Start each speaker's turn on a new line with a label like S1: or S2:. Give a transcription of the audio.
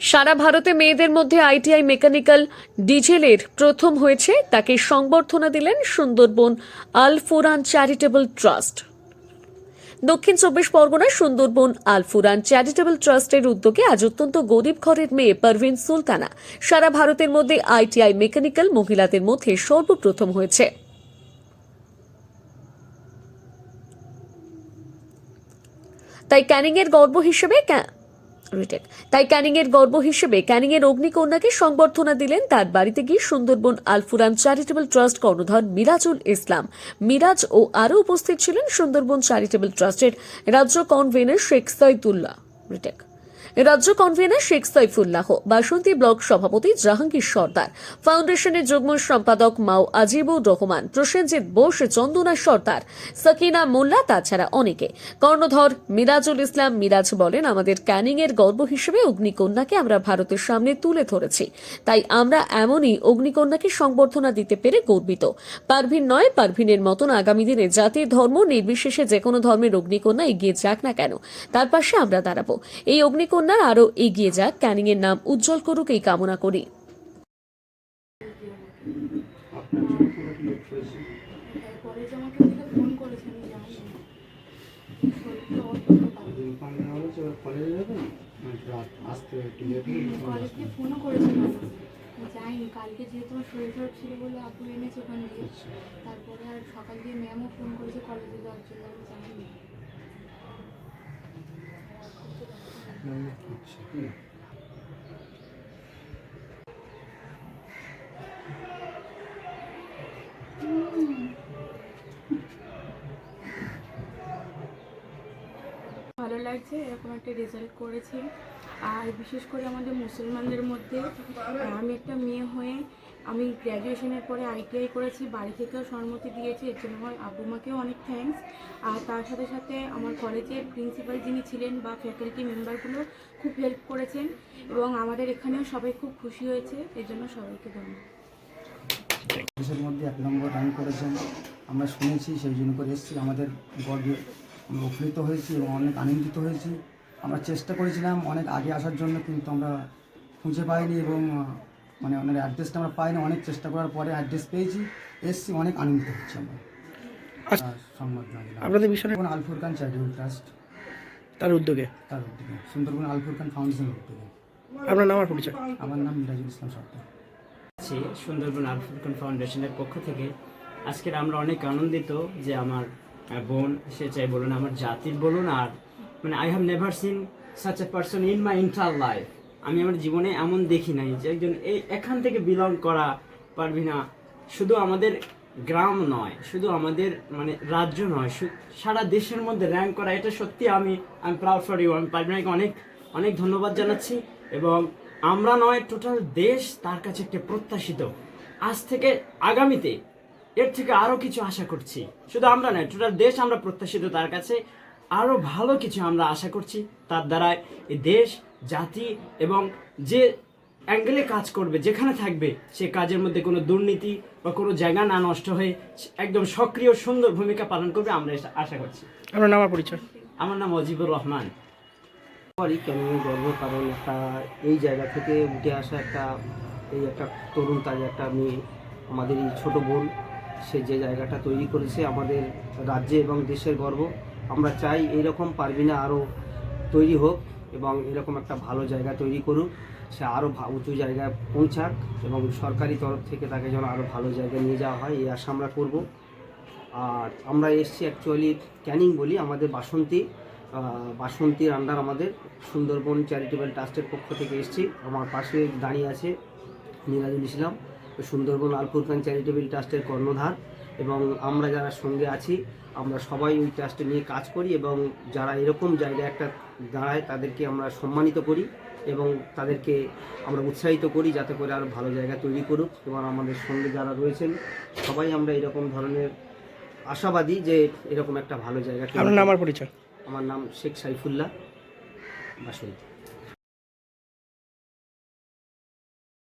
S1: সারা ভারতে মেয়েদের মধ্যে আইটিআই মেকানিক্যাল ডিজেলের প্রথম হয়েছে, তাকে সংবর্ধনা দিলেন সুন্দরবন আল ফুরান চ্যারিটেবল ট্রাস্ট। দক্ষিণ চব্বিশ পরগনার সুন্দরবন আলফুরান চ্যারিটেবল ট্রাস্টের উদ্যোগে আজ অত্যন্ত গরিব ঘরের মেয়ে পারভিন সুলতানা। সারা ভারতের মধ্যে আইটিআই মেকানিক্যাল মহিলাদের মধ্যে সর্বপ্রথম হয়েছে। তাই ক্যানিং এর গর্ব হিসেবে রিটেক তাই ক্যানিংয়ের গর্ব হিসেবে ক্যানিংয়ের অগ্নিকন্যাকে সংবর্ধনা দিলেন তার বাড়িতে গিয়ে সুন্দরবন আলফুরান চ্যারিটেবল ট্রাস্ট কর্ণধার মিরাজুল ইসলাম। মিরাজ ও আরও উপস্থিত ছিলেন সুন্দরবন চ্যারিটেবল ট্রাস্টের রাজ্য কনভেনার শেখ সাইদুল্লাহ। রিটেক রাজ্য কনভেনর শেখ সাইফুল্লাহ, বাসন্তী ব্লক সভাপতি জাহাঙ্গীর সর্দার, ফাউন্ডেশনের যুগ্ম সম্পাদক মাও আজিবুর রহমান, প্রসেনজিৎ বোস, চন্দনা সর্দার, সাকিনা মোল্লা, তাছাড়া অনেকে। কর্ণধর, মিরাজুল ইসলাম, মিরাজ বলেন, আমাদের ক্যানিং এর গর্ব হিসেবে অগ্নিকন্যাকে আমরা ভারতের সামনে তুলে ধরেছি। তাই আমরা এমনই অগ্নিকন্যাকে সংবর্ধনা দিতে পেরে গর্বিত। পারভিন নয়, পারভিনের মতন আগামী দিনে জাতির ধর্ম নির্বিশেষে যে কোনো ধর্মের অগ্নিকন্যা এগিয়ে যাক না কেন, তার পাশে আমরা দাঁড়াবো। এই অগ্নিকন্যার আরও এগিয়ে যাক। ক্যানিং এর নাম উজ্জ্বল করুক এই কামনা করি।
S2: ফোনও করেছিল আমাকে। আমি যাইনি কালকে যেহেতু আমার শরীর খারাপ ছিল বলে আপু এনেছে ওখান তারপরে আর সকাল দিয়ে ম্যামও ফোন করেছে কলেজে যাওয়ার জন্য। আমি ভালো লাগছে, এরকম একটা রেজাল্ট করেছি। আর বিশেষ করে আমাদের মুসলমানদের মধ্যে আমি একটা মেয়ে হয়ে আমি গ্র্যাজুয়েশনের পরে আইটিআই করেছি, বাড়ি থেকেও সম্মতি দিয়েছি, এর জন্য আমার আব্বু মাকেও অনেক থ্যাঙ্কস আর তার সাথে সাথে আমার কলেজের প্রিন্সিপাল যিনি ছিলেন বা ফ্যাকাল্টি মেম্বারগুলো খুব হেল্প করেছেন এবং আমাদের এখানেও সবাই খুব খুশি হয়েছে, এর জন্য সবাইকে ধন্যবাদ।
S3: মধ্যে এক নম্বর র্যাঙ্ক করেছেন, আমরা শুনেছি, সেই জন্য করে এসেছি, আমাদের গর্বে উপকৃত হয়েছি এবং অনেক আনন্দিত হয়েছি। আমরা চেষ্টা করেছিলাম অনেক আগে আসার জন্য, কিন্তু আমরা খুঁজে পাইনি এবং মানে ওনার অ্যাড্রেসটা আমরা পাইনি অনেক চেষ্টা করার পরে অ্যাড্রেস পেয়েছি এসছি অনেক আনন্দিত হচ্ছে আমরা। আর সংবাদ।
S4: আপনাদের মিশনে
S3: সুন্দরবন আলফুরকান চ্যারিটেবল ট্রাস্ট।
S4: তার উদ্যোগে।
S3: তার উদ্যোগে। সুন্দরবন আলফুরকান ফাউন্ডেশনের উদ্যোগে।
S4: আপনার নাম আর পরিচয়?
S3: আমার নাম মিরাজুল ইসলাম সর্দার
S5: আছি সুন্দরবন আলফুরকান ফাউন্ডেশনের পক্ষ থেকে। আজকের আমরা অনেক আনন্দিত যে আমার বোন সে চাই বলুন আমার জাতির বলুন আর মানে I have never seen such a person in my entire life আমি আমার জীবনে এমন দেখি নাই যে একজন এই এখান থেকে বিলং করা পারবি না। শুধু আমাদের গ্রাম নয়, শুধু আমাদের মানে রাজ্য নয় সারা দেশের মধ্যে র্যাঙ্ক করা, এটা সত্যি আমি I am proud for you আমি পারবিনাকে অনেক অনেক ধন্যবাদ জানাচ্ছি এবং আমরা নয় টোটাল দেশ তার কাছে একটা প্রত্যাশিত। আজ থেকে আগামীতে এর থেকে আরও কিছু আশা করছি। শুধু আমরা নয় টোটাল দেশ আমরা প্রত্যাশিত তার কাছে। আরও ভালো কিছু আমরা আশা করছি। তার দ্বারা এই দেশ জাতি এবং যে অ্যাঙ্গেলে কাজ করবে যেখানে থাকবে সে কাজের মধ্যে কোনো দুর্নীতি বা কোনো জায়গা না নষ্ট হয়ে একদম সক্রিয় সুন্দর ভূমিকা পালন করবে আমরা এটা আশা করছি।
S4: আপনার নাম পরিচয়?
S5: আমার নাম অজিবুর রহমান।
S6: পারি কেন গর্ব কারণ একটা এই জায়গা থেকে উঠে আসা একটা এই একটা তরুণ তাজা একটা মেয়ে আমাদের এই ছোট বোন সে যে জায়গাটা তৈরি করেছে আমাদের রাজ্যে এবং দেশের গর্ব। আমরা চাই এইরকম পারবিনা আরও তৈরি হোক এবং এরকম একটা ভালো জায়গা তৈরি করুক। সে আরও উঁচু জায়গায় পৌঁছাক এবং সরকারি তরফ থেকে তাকে যেন আরও ভালো জায়গায় নিয়ে যাওয়া হয়, এই আশা আমরা করব। আর আমরা এসছি অ্যাকচুয়ালি ক্যানিং বলি আমাদের বাসন্তী। বাসন্তীর আন্ডার আমাদের সুন্দরবন চ্যারিটেবল ট্রাস্টের পক্ষ থেকে এসেছি। আমার পাশে দাঁড়িয়ে আছে নিরাজুল ইসলাম। সুন্দরবন আলফুরখান চ্যারিটেবল ট্রাস্টের কর্ণধার এবং আমরা যারা সঙ্গে আছি আমরা সবাই ওই ট্রাস্টে নিয়ে কাজ করি এবং যারা এরকম জায়গায় একটা দাঁড়ায় তাদেরকে আমরা সম্মানিত করি এবং তাদেরকে আমরা উৎসাহিত করি যাতে করে আরও ভালো জায়গা তৈরি করুক এবং আমাদের সঙ্গে যারা রয়েছেন সবাই আমরা এরকম ধরনের আশাবাদী যে এরকম একটা ভালো জায়গা
S4: পরিচয়?
S6: আমার নাম শেখ সাইফুল্লাহ বাসন্তী